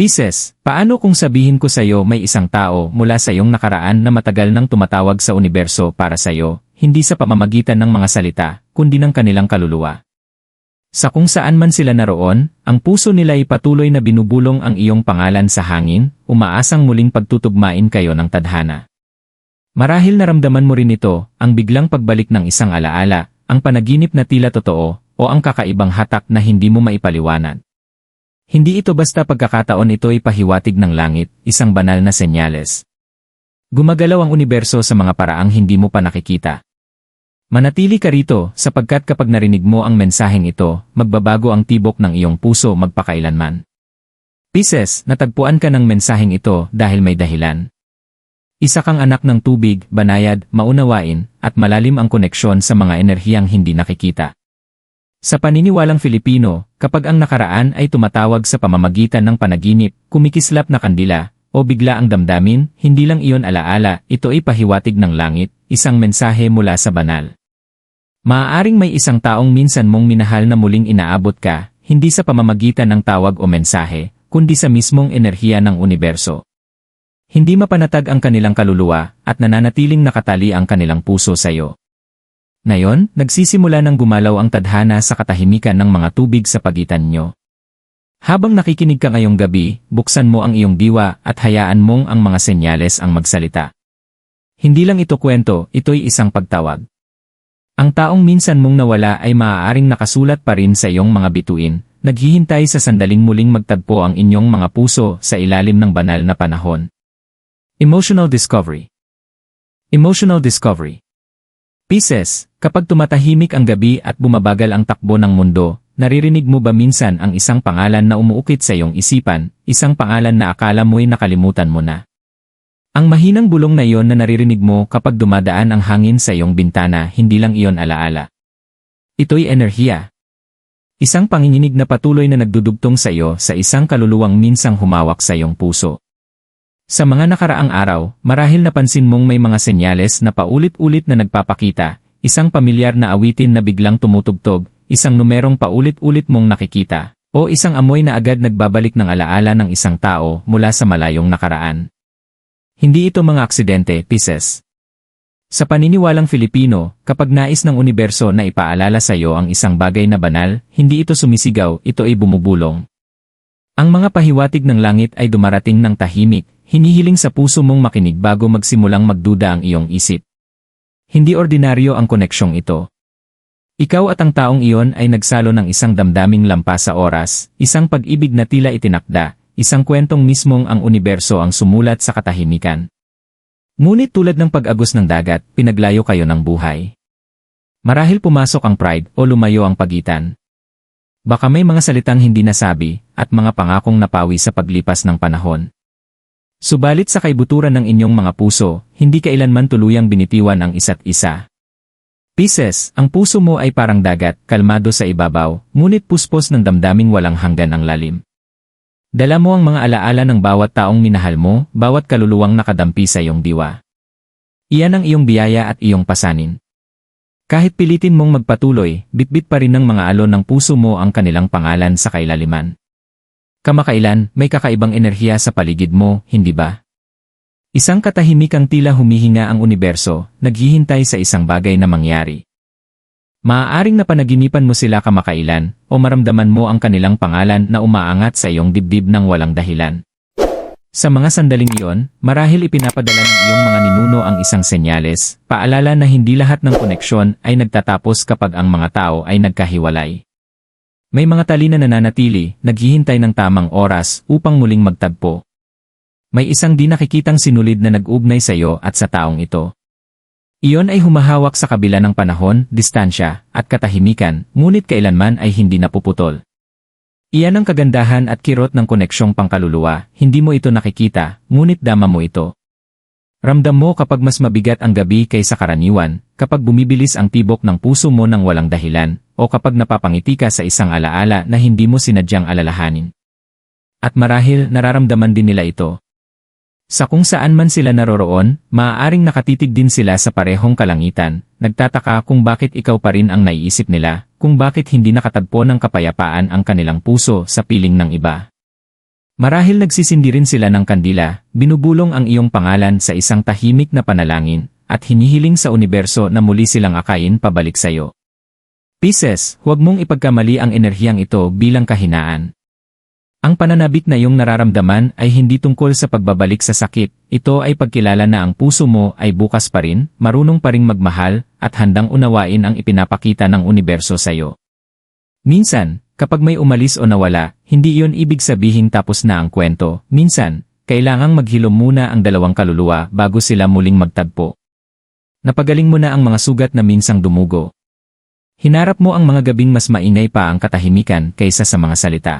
Pisces, paano kung sabihin ko sa iyo may isang tao mula sa iyong nakaraan na matagal nang tumatawag sa universo para sa iyo, hindi sa pamamagitan ng mga salita, kundi ng kanilang kaluluwa. Sa kung saan man sila naroon, ang puso nila ay patuloy na binubulong ang iyong pangalan sa hangin, umaasang muling pagtutugmain kayo ng tadhana. Marahil naramdaman mo rin ito, ang biglang pagbalik ng isang alaala, ang panaginip na tila totoo, o ang kakaibang hatak na hindi mo maipaliwanag. Hindi ito basta pagkakataon ito ay pahiwatig ng langit, isang banal na senyales. Gumagalaw ang universo sa mga paraang hindi mo pa nakikita. Manatili ka rito sapagkat kapag narinig mo ang mensaheng ito, magbabago ang tibok ng iyong puso magpakailanman. Pisces, natagpuan ka ng mensaheng ito dahil may dahilan. Isa kang anak ng tubig, banayad, maunawain, at malalim ang koneksyon sa mga enerhiyang hindi nakikita. Sa paniniwalang Filipino, kapag ang nakaraan ay tumatawag sa pamamagitan ng panaginip, kumikislap na kandila, o bigla ang damdamin, hindi lang iyon alaala, ito ay pahiwatig ng langit, isang mensahe mula sa banal. Maaaring may isang taong minsan mong minahal na muling inaabot ka, hindi sa pamamagitan ng tawag o mensahe, kundi sa mismong enerhiya ng universo. Hindi mapanatag ang kanilang kaluluwa, at nananatiling nakatali ang kanilang puso sa iyo. Ngayon, nagsisimula ng gumalaw ang tadhana sa katahimikan ng mga tubig sa pagitan nyo. Habang nakikinig ka ngayong gabi, buksan mo ang iyong diwa at hayaan mong ang mga senyales ang magsalita. Hindi lang ito kwento, ito'y isang pagtawag. Ang taong minsan mong nawala ay maaaring nakasulat pa rin sa iyong mga bituin, naghihintay sa sandaling muling magtagpo ang inyong mga puso sa ilalim ng banal na panahon. Emotional Discovery Emotional Discovery Pisces, kapag tumatahimik ang gabi at bumabagal ang takbo ng mundo, naririnig mo ba minsan ang isang pangalan na umuukit sa iyong isipan, isang pangalan na akala mo'y nakalimutan mo na? Ang mahinang bulong na iyon na naririnig mo kapag dumadaan ang hangin sa iyong bintana hindi lang iyon alaala. Ito'y enerhiya. Isang panginginig na patuloy na nagdudugtong sa iyo sa isang kaluluwang minsang humawak sa iyong puso. Sa mga nakaraang araw, marahil napansin mong may mga senyales na paulit-ulit na nagpapakita, isang pamilyar na awitin na biglang tumutugtog, isang numerong paulit-ulit mong nakikita, o isang amoy na agad nagbabalik ng alaala ng isang tao mula sa malayong nakaraan. Hindi ito mga aksidente, Pisces. Sa paniniwalang Filipino, kapag nais ng universo na ipaalala sa iyo ang isang bagay na banal, hindi ito sumisigaw, ito ay bumubulong. Ang mga pahiwatig ng langit ay dumarating ng tahimik, Hinihiling sa puso mong makinig bago magsimulang magduda ang iyong isip. Hindi ordinaryo ang koneksyong ito. Ikaw at ang taong iyon ay nagsalo ng isang damdaming lampas sa oras, isang pag-ibig na tila itinakda, isang kwentong mismong ang universo ang sumulat sa katahimikan. Ngunit tulad ng pag-agos ng dagat, pinaglayo kayo ng buhay. Marahil pumasok ang pride o lumayo ang pagitan. Baka may mga salitang hindi nasabi at mga pangakong napawi sa paglipas ng panahon. Subalit sa kaibuturan ng inyong mga puso, hindi kailanman tuluyang binitiwan ang isa't isa. Pisces, ang puso mo ay parang dagat, kalmado sa ibabaw, ngunit puspos ng damdaming walang hanggan ang lalim. Dala mo ang mga alaala ng bawat taong minahal mo, bawat kaluluwang nakadampi sa iyong diwa. Iyan ang iyong biyaya at iyong pasanin. Kahit pilitin mong magpatuloy, bitbit pa rin ng mga alon ng puso mo ang kanilang pangalan sa kailaliman. Kamakailan, may kakaibang enerhiya sa paligid mo, hindi ba? Isang katahimikang tila humihinga ang universo, naghihintay sa isang bagay na mangyari. Maaaring napanaginipan mo sila kamakailan, o maramdaman mo ang kanilang pangalan na umaangat sa iyong dibdib ng walang dahilan. Sa mga sandaling iyon, marahil ipinapadala ng iyong mga ninuno ang isang senyales, paalala na hindi lahat ng koneksyon ay nagtatapos kapag ang mga tao ay nagkahiwalay. May mga tali na nananatili, naghihintay ng tamang oras upang muling magtagpo. May isang di nakikitang sinulid na nag-ugnay sa iyo at sa taong ito. Iyon ay humahawak sa kabila ng panahon, distansya, at katahimikan, ngunit kailanman ay hindi napuputol. Iyan ang kagandahan at kirot ng koneksyong pangkaluluwa, hindi mo ito nakikita, ngunit dama mo ito. Ramdam mo kapag mas mabigat ang gabi kaysa karaniwan, kapag bumibilis ang tibok ng puso mo ng walang dahilan, o kapag napapangiti ka sa isang alaala na hindi mo sinadyang alalahanin. At marahil nararamdaman din nila ito. Sa kung saan man sila naroroon, maaaring nakatitig din sila sa parehong kalangitan, nagtataka kung bakit ikaw pa rin ang naiisip nila, kung bakit hindi nakatagpo ng kapayapaan ang kanilang puso sa piling ng iba. Marahil nagsisindi rin sila ng kandila, binubulong ang iyong pangalan sa isang tahimik na panalangin, at hinihiling sa universo na muli silang akayin pabalik sa iyo. Pisces, huwag mong ipagkamali ang enerhiyang ito bilang kahinaan. Ang pananabik na iyong nararamdaman ay hindi tungkol sa pagbabalik sa sakit, ito ay pagkilala na ang puso mo ay bukas pa rin, marunong pa ring magmahal, at handang unawain ang ipinapakita ng universo sa iyo. Minsan, kapag may umalis o nawala, hindi iyon ibig sabihin tapos na ang kwento. Minsan, kailangang maghilom muna ang dalawang kaluluwa bago sila muling magtagpo. Napagaling mo na ang mga sugat na minsang dumugo. Hinarap mo ang mga gabing mas maingay pa ang katahimikan kaysa sa mga salita.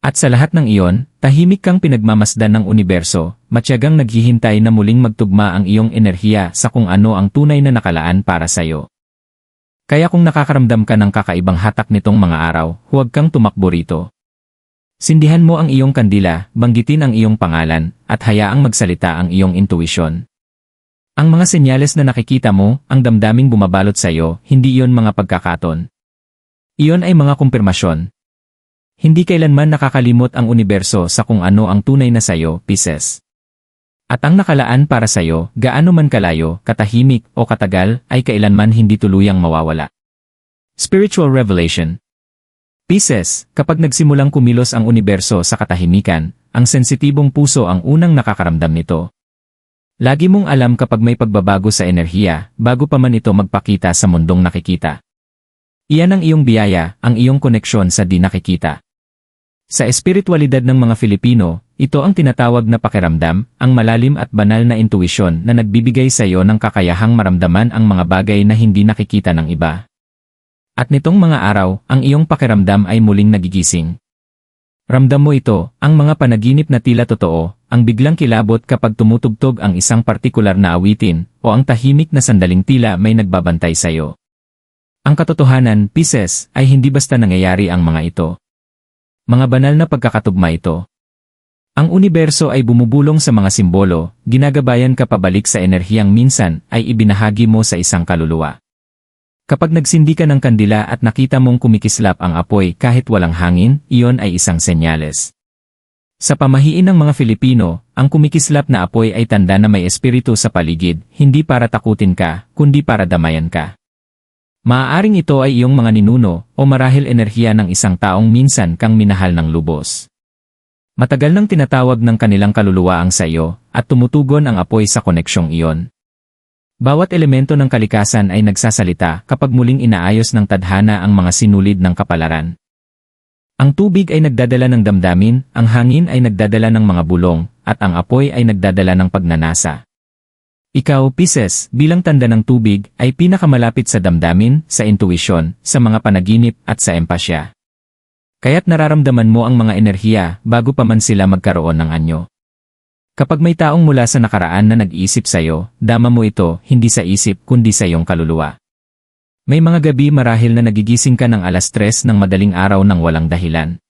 At sa lahat ng iyon, tahimik kang pinagmamasdan ng universo, matyagang naghihintay na muling magtugma ang iyong enerhiya sa kung ano ang tunay na nakalaan para sa iyo. Kaya kung nakakaramdam ka ng kakaibang hatak nitong mga araw, huwag kang tumakbo rito. Sindihan mo ang iyong kandila, banggitin ang iyong pangalan, at hayaang magsalita ang iyong intuisyon. Ang mga senyales na nakikita mo, ang damdaming bumabalot sa iyo, hindi iyon mga pagkakaton. Iyon ay mga kumpirmasyon. Hindi kailanman nakakalimot ang universo sa kung ano ang tunay na sayo, Pisces. At ang nakalaan para sa'yo, gaano man kalayo, katahimik o katagal, ay kailanman hindi tuluyang mawawala. Spiritual Revelation Pisces, kapag nagsimulang kumilos ang universo sa katahimikan, ang sensitibong puso ang unang nakakaramdam nito. Lagi mong alam kapag may pagbabago sa enerhiya, bago pa man ito magpakita sa mundong nakikita. Iyan ang iyong biyaya, ang iyong koneksyon sa di nakikita. Sa espiritualidad ng mga Filipino, ito ang tinatawag na pakiramdam, ang malalim at banal na intuisyon na nagbibigay sa iyo ng kakayahang maramdaman ang mga bagay na hindi nakikita ng iba. At nitong mga araw, ang iyong pakiramdam ay muling nagigising. Ramdam mo ito, ang mga panaginip na tila totoo, ang biglang kilabot kapag tumutugtog ang isang partikular na awitin, o ang tahimik na sandaling tila may nagbabantay sa iyo. Ang katotohanan, Pisces, ay hindi basta nangyayari ang mga ito. Mga banal na pagkakatugma ito. Ang universo ay bumubulong sa mga simbolo, ginagabayan ka pabalik sa enerhiyang minsan ay ibinahagi mo sa isang kaluluwa. Kapag nagsindi ka ng kandila at nakita mong kumikislap ang apoy kahit walang hangin, iyon ay isang senyales. Sa pamahiin ng mga Filipino, ang kumikislap na apoy ay tanda na may espiritu sa paligid, hindi para takutin ka, kundi para damayan ka. Maaaring ito ay iyong mga ninuno o marahil enerhiya ng isang taong minsan kang minahal ng lubos. Matagal nang tinatawag ng kanilang kaluluwa ang sa iyo at tumutugon ang apoy sa koneksyong iyon. Bawat elemento ng kalikasan ay nagsasalita kapag muling inaayos ng tadhana ang mga sinulid ng kapalaran. Ang tubig ay nagdadala ng damdamin, ang hangin ay nagdadala ng mga bulong, at ang apoy ay nagdadala ng pagnanasa. Ikaw, Pisces, bilang tanda ng tubig, ay pinakamalapit sa damdamin, sa intuisyon, sa mga panaginip, at sa empasya. Kaya't nararamdaman mo ang mga enerhiya bago pa man sila magkaroon ng anyo. Kapag may taong mula sa nakaraan na nag-iisip sa'yo, dama mo ito, hindi sa isip kundi sa iyong kaluluwa. May mga gabi marahil na nagigising ka ng alas tres ng madaling araw ng walang dahilan.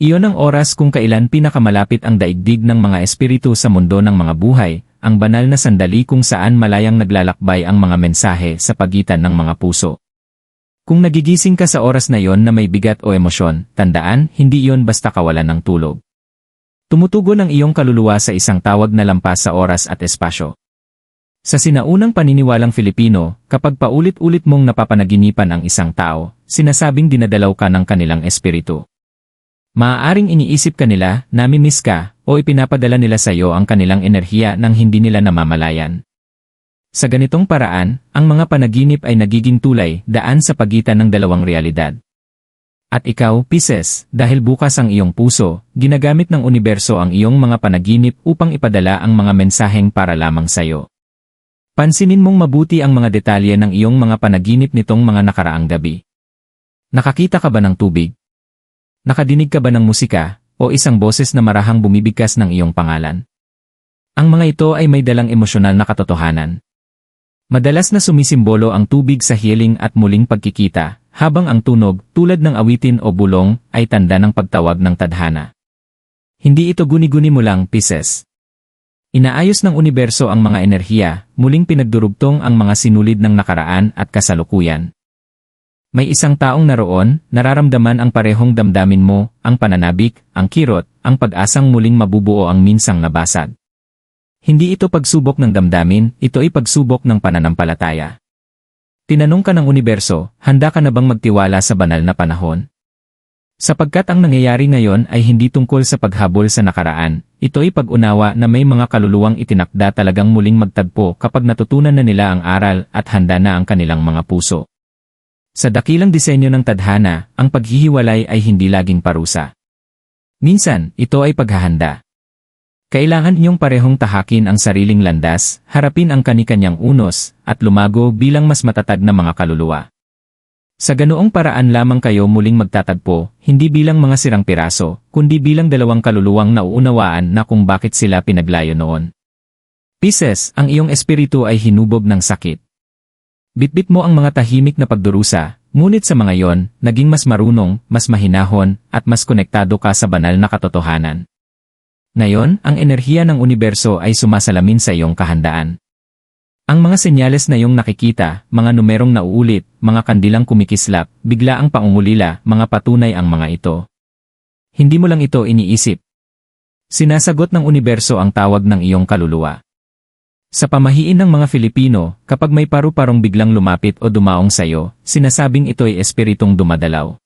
Iyon ang oras kung kailan pinakamalapit ang daigdig ng mga espiritu sa mundo ng mga buhay, ang banal na sandali kung saan malayang naglalakbay ang mga mensahe sa pagitan ng mga puso. Kung nagigising ka sa oras na yon na may bigat o emosyon, tandaan, hindi iyon basta kawalan ng tulog. Tumutugon ang iyong kaluluwa sa isang tawag na lampas sa oras at espasyo. Sa sinaunang paniniwalang Filipino, kapag paulit-ulit mong napapanaginipan ang isang tao, sinasabing dinadalaw ka ng kanilang espiritu. Maaaring iniisip ka nila, namimiss ka, o ipinapadala nila sa iyo ang kanilang enerhiya nang hindi nila namamalayan. Sa ganitong paraan, ang mga panaginip ay nagiging tulay, daan sa pagitan ng dalawang realidad. At ikaw, Pisces, dahil bukas ang iyong puso, ginagamit ng universo ang iyong mga panaginip upang ipadala ang mga mensaheng para lamang sa iyo. Pansinin mong mabuti ang mga detalye ng iyong mga panaginip nitong mga nakaraang gabi. Nakakita ka ba ng tubig? Nakadinig ka ba ng musika, o isang boses na marahang bumibigkas ng iyong pangalan? Ang mga ito ay may dalang emosyonal na katotohanan. Madalas na sumisimbolo ang tubig sa healing at muling pagkikita, habang ang tunog, tulad ng awitin o bulong, ay tanda ng pagtawag ng tadhana. Hindi ito guni-guni mo lang, Pisces. Inaayos ng universo ang mga enerhiya, muling pinagdurugtong ang mga sinulid ng nakaraan at kasalukuyan. May isang taong naroon, nararamdaman ang parehong damdamin mo, ang pananabik, ang kirot, ang pag-asang muling mabubuo ang minsang nabasag. Hindi ito pagsubok ng damdamin, ito ay pagsubok ng pananampalataya. Tinanong ka ng universo, handa ka na bang magtiwala sa banal na panahon? Sapagkat ang nangyayari ngayon ay hindi tungkol sa paghabol sa nakaraan, ito ay pag-unawa na may mga kaluluwang itinakda talagang muling magtagpo kapag natutunan na nila ang aral at handa na ang kanilang mga puso. Sa dakilang disenyo ng tadhana, ang paghihiwalay ay hindi laging parusa. Minsan, ito ay paghahanda. Kailangan niyong parehong tahakin ang sariling landas, harapin ang kanikanyang unos, at lumago bilang mas matatag na mga kaluluwa. Sa ganoong paraan lamang kayo muling magtatagpo, hindi bilang mga sirang piraso, kundi bilang dalawang kaluluwang nauunawaan na kung bakit sila pinaglayo noon. Pisces, ang iyong espiritu ay hinubog ng sakit. Bitbit mo ang mga tahimik na pagdurusa, ngunit sa mga yon, naging mas marunong, mas mahinahon, at mas konektado ka sa banal na katotohanan. Ngayon, ang enerhiya ng universo ay sumasalamin sa iyong kahandaan. Ang mga senyales na iyong nakikita, mga numerong nauulit, mga kandilang kumikislap, bigla ang pangungulila, mga patunay ang mga ito. Hindi mo lang ito iniisip. Sinasagot ng universo ang tawag ng iyong kaluluwa. Sa pamahiin ng mga Filipino, kapag may paru-parong biglang lumapit o dumaong sayo, sinasabing ito ay espiritong dumadalaw.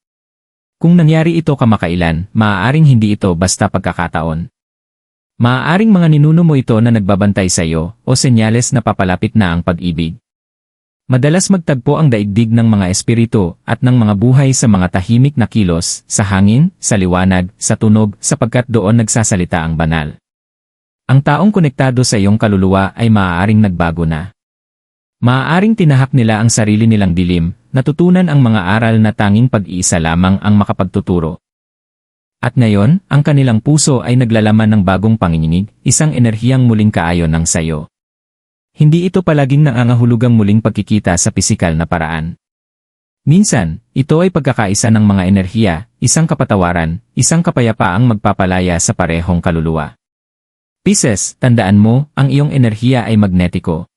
Kung nangyari ito kamakailan, maaaring hindi ito basta pagkakataon. Maaaring mga ninuno mo ito na nagbabantay sa iyo o senyales na papalapit na ang pag-ibig. Madalas magtagpo ang daigdig ng mga espiritu at ng mga buhay sa mga tahimik na kilos, sa hangin, sa liwanag, sa tunog, sapagkat doon nagsasalita ang banal. Ang taong konektado sa iyong kaluluwa ay maaaring nagbago na. Maaaring tinahak nila ang sarili nilang dilim, natutunan ang mga aral na tanging pag-iisa lamang ang makapagtuturo. At ngayon, ang kanilang puso ay naglalaman ng bagong panginginig, isang enerhiyang muling kaayon ng sayo. Hindi ito palaging nangangahulugang muling pagkikita sa pisikal na paraan. Minsan, ito ay pagkakaisa ng mga enerhiya, isang kapatawaran, isang kapayapaang magpapalaya sa parehong kaluluwa. Pisces, tandaan mo, ang iyong enerhiya ay magnetiko.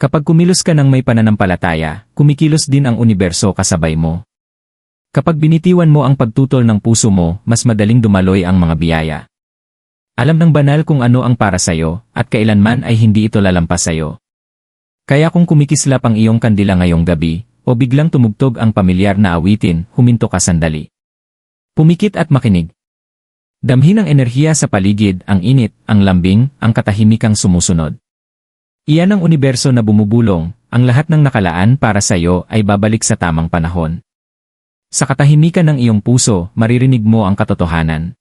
Kapag kumilos ka ng may pananampalataya, kumikilos din ang universo kasabay mo. Kapag binitiwan mo ang pagtutol ng puso mo, mas madaling dumaloy ang mga biyaya. Alam ng banal kung ano ang para sa'yo, at kailanman ay hindi ito lalampas sa'yo. Kaya kung kumikislap ang iyong kandila ngayong gabi, o biglang tumugtog ang pamilyar na awitin, huminto ka sandali. Pumikit at makinig. Damhin ang enerhiya sa paligid, ang init, ang lambing, ang katahimikang sumusunod. Iyan ang universo na bumubulong, ang lahat ng nakalaan para sa iyo ay babalik sa tamang panahon. Sa katahimikan ng iyong puso, maririnig mo ang katotohanan.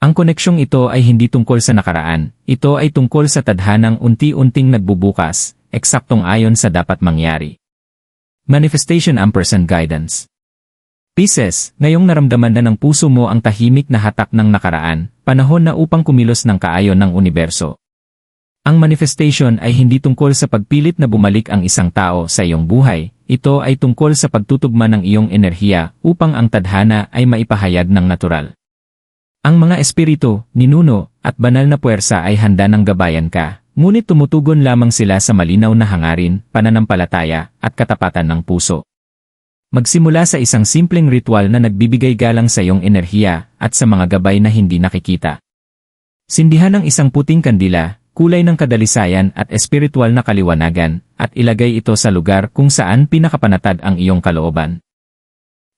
Ang koneksyong ito ay hindi tungkol sa nakaraan, ito ay tungkol sa tadhanang unti-unting nagbubukas, eksaktong ayon sa dapat mangyari. Manifestation Ampersand Guidance Pisces, ngayong naramdaman na ng puso mo ang tahimik na hatak ng nakaraan, panahon na upang kumilos ng kaayon ng universo. Ang manifestation ay hindi tungkol sa pagpilit na bumalik ang isang tao sa iyong buhay, ito ay tungkol sa pagtutugma ng iyong enerhiya upang ang tadhana ay maipahayag ng natural. Ang mga espiritu, ninuno, at banal na puwersa ay handa ng gabayan ka, ngunit tumutugon lamang sila sa malinaw na hangarin, pananampalataya, at katapatan ng puso. Magsimula sa isang simpleng ritual na nagbibigay galang sa iyong enerhiya at sa mga gabay na hindi nakikita. Sindihan ng isang puting kandila, kulay ng kadalisayan at espiritual na kaliwanagan, at ilagay ito sa lugar kung saan pinakapanatag ang iyong kalooban.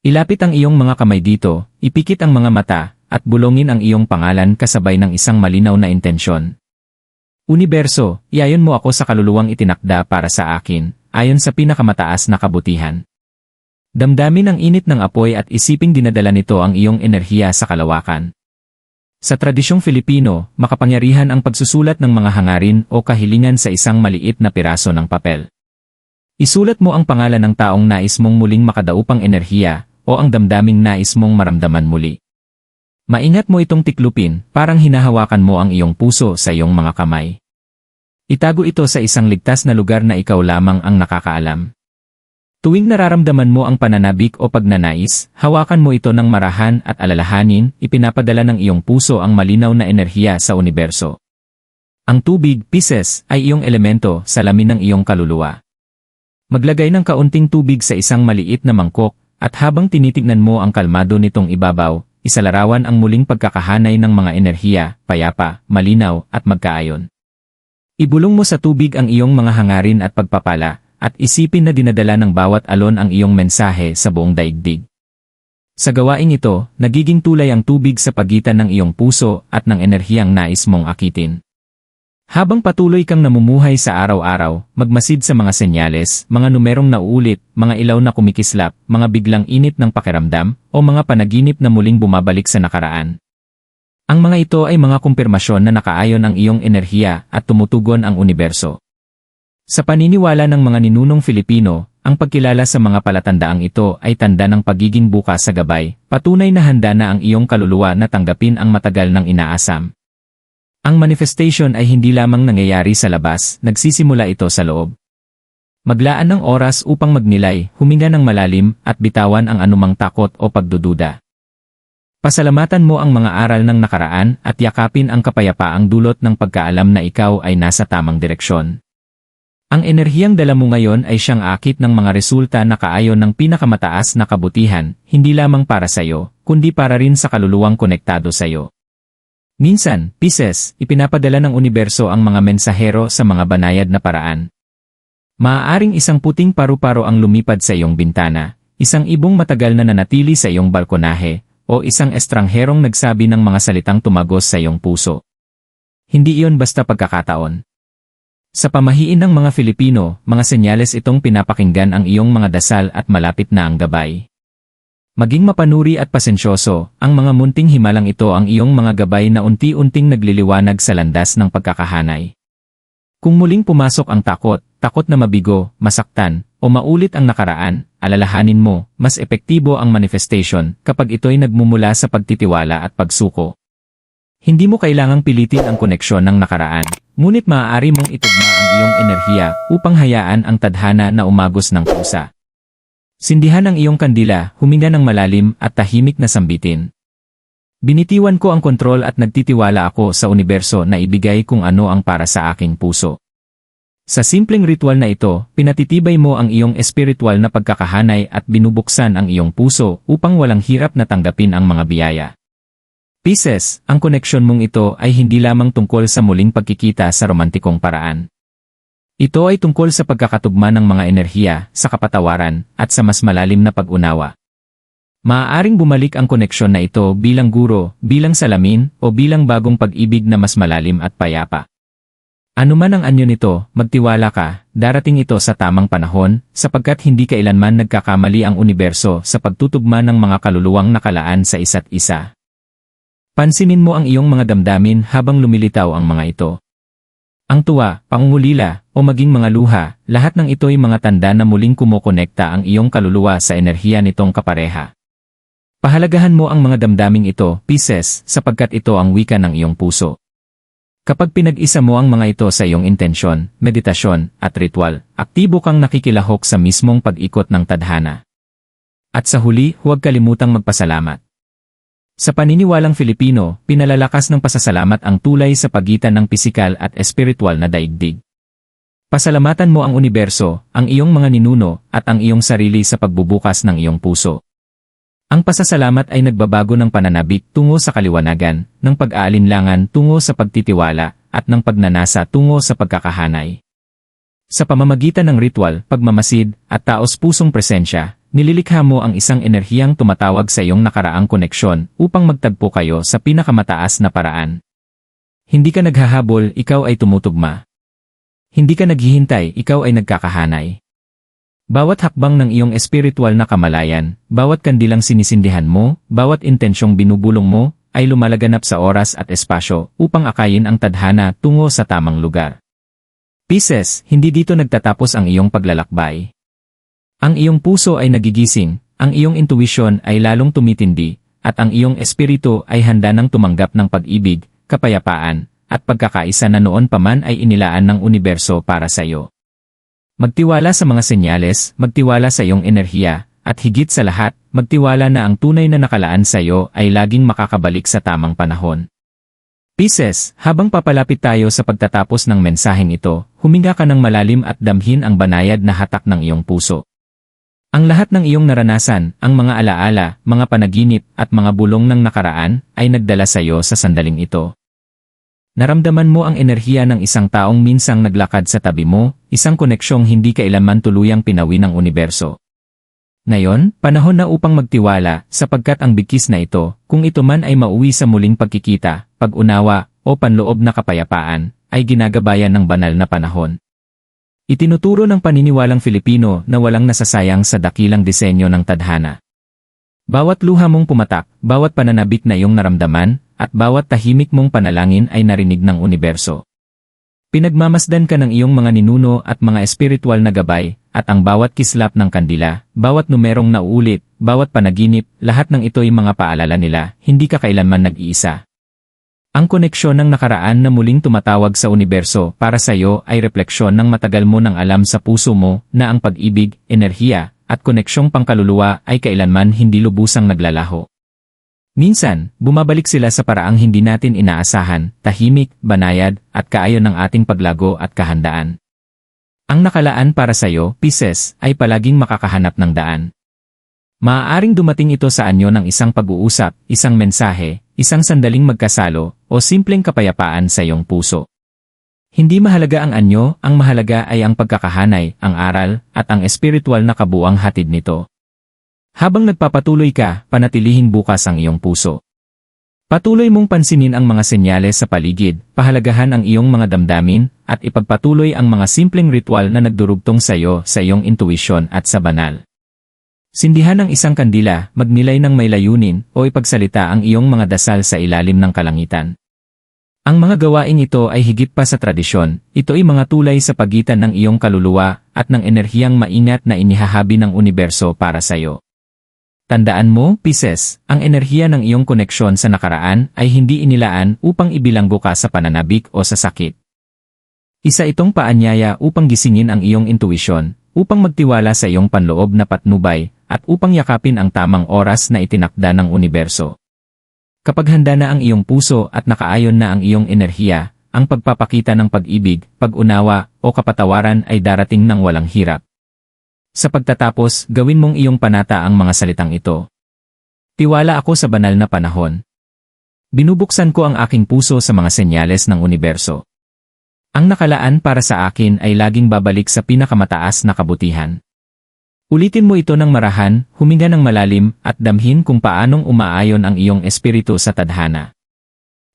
Ilapit ang iyong mga kamay dito, ipikit ang mga mata, at bulongin ang iyong pangalan kasabay ng isang malinaw na intensyon. Universo, iayon mo ako sa kaluluwang itinakda para sa akin, ayon sa pinakamataas na kabutihan. Damdamin ang init ng apoy at isiping dinadala nito ang iyong enerhiya sa kalawakan. Sa tradisyong Filipino, makapangyarihan ang pagsusulat ng mga hangarin o kahilingan sa isang maliit na piraso ng papel. Isulat mo ang pangalan ng taong nais mong muling makadaupang enerhiya o ang damdaming nais mong maramdaman muli. Maingat mo itong tiklupin, parang hinahawakan mo ang iyong puso sa iyong mga kamay. Itago ito sa isang ligtas na lugar na ikaw lamang ang nakakaalam. Tuwing nararamdaman mo ang pananabik o pagnanais, hawakan mo ito ng marahan at alalahanin, ipinapadala ng iyong puso ang malinaw na enerhiya sa universo. Ang tubig, Pisces, ay iyong elemento, salamin ng iyong kaluluwa. Maglagay ng kaunting tubig sa isang maliit na mangkok, at habang tinitignan mo ang kalmado nitong ibabaw, isalarawan ang muling pagkakahanay ng mga enerhiya, payapa, malinaw, at magkaayon. Ibulong mo sa tubig ang iyong mga hangarin at pagpapala, at isipin na dinadala ng bawat alon ang iyong mensahe sa buong daigdig. Sa gawaing ito, nagiging tulay ang tubig sa pagitan ng iyong puso at ng enerhiyang nais mong akitin. Habang patuloy kang namumuhay sa araw-araw, magmasid sa mga senyales, mga numerong nauulit, mga ilaw na kumikislap, mga biglang init ng pakiramdam, o mga panaginip na muling bumabalik sa nakaraan. Ang mga ito ay mga kumpirmasyon na nakaayon ang iyong enerhiya at tumutugon ang universo. Sa paniniwala ng mga ninunong Filipino, ang pagkilala sa mga palatandaang ito ay tanda ng pagiging bukas sa gabay, patunay na handa na ang iyong kaluluwa na tanggapin ang matagal ng inaasam. Ang manifestation ay hindi lamang nangyayari sa labas, nagsisimula ito sa loob. Maglaan ng oras upang magnilay, huminga ng malalim, at bitawan ang anumang takot o pagdududa. Pasalamatan mo ang mga aral ng nakaraan at yakapin ang kapayapaang dulot ng pagkaalam na ikaw ay nasa tamang direksyon. Ang enerhiyang dala mo ngayon ay siyang akit ng mga resulta na kaayon ng pinakamataas na kabutihan, hindi lamang para sa iyo, kundi para rin sa kaluluwang konektado sa iyo. Minsan, Pisces, ipinapadala ng universo ang mga mensahero sa mga banayad na paraan. Maaaring isang puting paru-paro ang lumipad sa iyong bintana, isang ibong matagal na nanatili sa iyong balkonahe, o isang estrangherong nagsabi ng mga salitang tumagos sa iyong puso. Hindi iyon basta pagkakataon. Sa pamahiin ng mga Filipino, mga senyales itong pinapakinggan ang iyong mga dasal at malapit na ang gabay. Maging mapanuri at pasensyoso, ang mga munting himalang ito ang iyong mga gabay na unti-unting nagliliwanag sa landas ng pagkakahanay. Kung muling pumasok ang takot, takot na mabigo, masaktan, o maulit ang nakaraan, alalahanin mo, mas epektibo ang manifestation kapag ito'y nagmumula sa pagtitiwala at pagsuko. Hindi mo kailangang pilitin ang koneksyon ng nakaraan, Ngunit maaari mong itugma ang iyong enerhiya upang hayaan ang tadhana na umagos ng pusa. Sindihan ang iyong kandila, huminga ng malalim at tahimik na sambitin. Binitiwan ko ang kontrol at nagtitiwala ako sa universo na ibigay kung ano ang para sa aking puso. Sa simpleng ritual na ito, pinatitibay mo ang iyong espiritual na pagkakahanay at binubuksan ang iyong puso upang walang hirap na tanggapin ang mga biyaya. Pisces, ang koneksyon mong ito ay hindi lamang tungkol sa muling pagkikita sa romantikong paraan. Ito ay tungkol sa pagkakatugma ng mga enerhiya, sa kapatawaran, at sa mas malalim na pag-unawa. Maaaring bumalik ang koneksyon na ito bilang guro, bilang salamin, o bilang bagong pag-ibig na mas malalim at payapa. Ano man ang anyo nito, magtiwala ka, darating ito sa tamang panahon, sapagkat hindi kailanman nagkakamali ang universo sa pagtutugma ng mga kaluluwang nakalaan sa isa't isa. Pansinin mo ang iyong mga damdamin habang lumilitaw ang mga ito. Ang tuwa, pangungulila, o maging mga luha, lahat ng ito'y mga tanda na muling kumokonekta ang iyong kaluluwa sa enerhiya nitong kapareha. Pahalagahan mo ang mga damdaming ito, Pisces, sapagkat ito ang wika ng iyong puso. Kapag pinag-isa mo ang mga ito sa iyong intensyon, meditasyon, at ritual, aktibo kang nakikilahok sa mismong pag-ikot ng tadhana. At sa huli, huwag kalimutang magpasalamat. Sa paniniwalang Filipino, pinalalakas ng pasasalamat ang tulay sa pagitan ng pisikal at espiritual na daigdig. Pasalamatan mo ang universo, ang iyong mga ninuno, at ang iyong sarili sa pagbubukas ng iyong puso. Ang pasasalamat ay nagbabago ng pananabik tungo sa kaliwanagan, ng pag-aalinlangan tungo sa pagtitiwala, at ng pagnanasa tungo sa pagkakahanay. Sa pamamagitan ng ritual, pagmamasid, at taos-pusong presensya, Nililikha mo ang isang enerhiyang tumatawag sa iyong nakaraang koneksyon upang magtagpo kayo sa pinakamataas na paraan. Hindi ka naghahabol, ikaw ay tumutugma. Hindi ka naghihintay, ikaw ay nagkakahanay. Bawat hakbang ng iyong espiritual na kamalayan, bawat kandilang sinisindihan mo, bawat intensyong binubulong mo, ay lumalaganap sa oras at espasyo upang akayin ang tadhana tungo sa tamang lugar. Pisces, hindi dito nagtatapos ang iyong paglalakbay. Ang iyong puso ay nagigising, ang iyong intuition ay lalong tumitindi, at ang iyong espiritu ay handa ng tumanggap ng pag-ibig, kapayapaan, at pagkakaisa na noon pa man ay inilaan ng universo para sa iyo. Magtiwala sa mga senyales, magtiwala sa iyong enerhiya, at higit sa lahat, magtiwala na ang tunay na nakalaan sa iyo ay laging makakabalik sa tamang panahon. Pisces, habang papalapit tayo sa pagtatapos ng mensaheng ito, huminga ka ng malalim at damhin ang banayad na hatak ng iyong puso. Ang lahat ng iyong naranasan, ang mga alaala, mga panaginip, at mga bulong ng nakaraan, ay nagdala sa iyo sa sandaling ito. Naramdaman mo ang enerhiya ng isang taong minsang naglakad sa tabi mo, isang koneksyong hindi kailanman tuluyang pinawi ng universo. Ngayon, panahon na upang magtiwala, sapagkat ang bigkis na ito, kung ito man ay mauwi sa muling pagkikita, pag-unawa, o panloob na kapayapaan, ay ginagabayan ng banal na panahon. Itinuturo ng paniniwalang Filipino na walang nasasayang sa dakilang disenyo ng tadhana. Bawat luha mong pumatak, bawat pananabik na iyong naramdaman, at bawat tahimik mong panalangin ay narinig ng universo. Pinagmamasdan ka ng iyong mga ninuno at mga espiritual na gabay, at ang bawat kislap ng kandila, bawat numerong nauulit, bawat panaginip, lahat ng ito ay mga paalala nila, hindi ka kailanman nag-iisa. Ang koneksyon ng nakaraan na muling tumatawag sa universo para sa iyo ay refleksyon ng matagal mo ng alam sa puso mo na ang pag-ibig, enerhiya, at koneksyong pangkaluluwa ay kailanman hindi lubusang naglalaho. Minsan, bumabalik sila sa paraang hindi natin inaasahan, tahimik, banayad, at kaayon ng ating paglago at kahandaan. Ang nakalaan para sa iyo, Pisces, ay palaging makakahanap ng daan. Maaaring dumating ito sa anyo ng isang pag-uusap, isang mensahe, isang sandaling magkasalo, o simpleng kapayapaan sa iyong puso. Hindi mahalaga ang anyo, ang mahalaga ay ang pagkakahanay, ang aral, at ang espiritual na kabuang hatid nito. Habang nagpapatuloy ka, panatilihin bukas ang iyong puso. Patuloy mong pansinin ang mga senyales sa paligid, pahalagahan ang iyong mga damdamin, at ipagpatuloy ang mga simpleng ritual na nagdurugtong sa iyo sa iyong intuisyon at sa banal. Sindihan ang isang kandila, magnilay ng may layunin, o ipagsalita ang iyong mga dasal sa ilalim ng kalangitan. Ang mga gawain ito ay higit pa sa tradisyon, ito ay mga tulay sa pagitan ng iyong kaluluwa at ng enerhiyang maingat na inihahabi ng universo para sa iyo. Tandaan mo, Pisces, ang enerhiya ng iyong koneksyon sa nakaraan ay hindi inilaan upang ibilanggo ka sa pananabik o sa sakit. Isa itong paanyaya upang gisingin ang iyong intuisyon, upang magtiwala sa iyong panloob na patnubay, at upang yakapin ang tamang oras na itinakda ng universo. Kapag handa na ang iyong puso at nakaayon na ang iyong enerhiya, ang pagpapakita ng pag-ibig, pag-unawa, o kapatawaran ay darating ng walang hirap. Sa pagtatapos, gawin mong iyong panata ang mga salitang ito. Tiwala ako sa banal na panahon. Binubuksan ko ang aking puso sa mga senyales ng universo. Ang nakalaan para sa akin ay laging babalik sa pinakamataas na kabutihan. Ulitin mo ito ng marahan, huminga ng malalim, at damhin kung paanong umaayon ang iyong espiritu sa tadhana.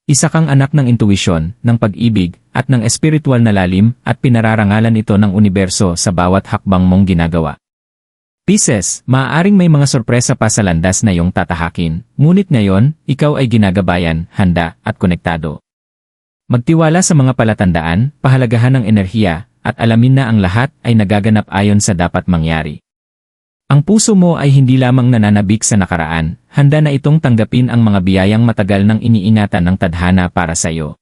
Isa kang anak ng intuisyon, ng pag-ibig, at ng espiritual na lalim, at pinararangalan ito ng universo sa bawat hakbang mong ginagawa. Pisces, maaaring may mga sorpresa pa sa landas na iyong tatahakin, ngunit ngayon, ikaw ay ginagabayan, handa, at konektado. Magtiwala sa mga palatandaan, pahalagahan ng enerhiya, at alamin na ang lahat ay nagaganap ayon sa dapat mangyari. Ang puso mo ay hindi lamang nananabik sa nakaraan, handa na itong tanggapin ang mga biyayang matagal nang iniingatan ng tadhana para sa iyo.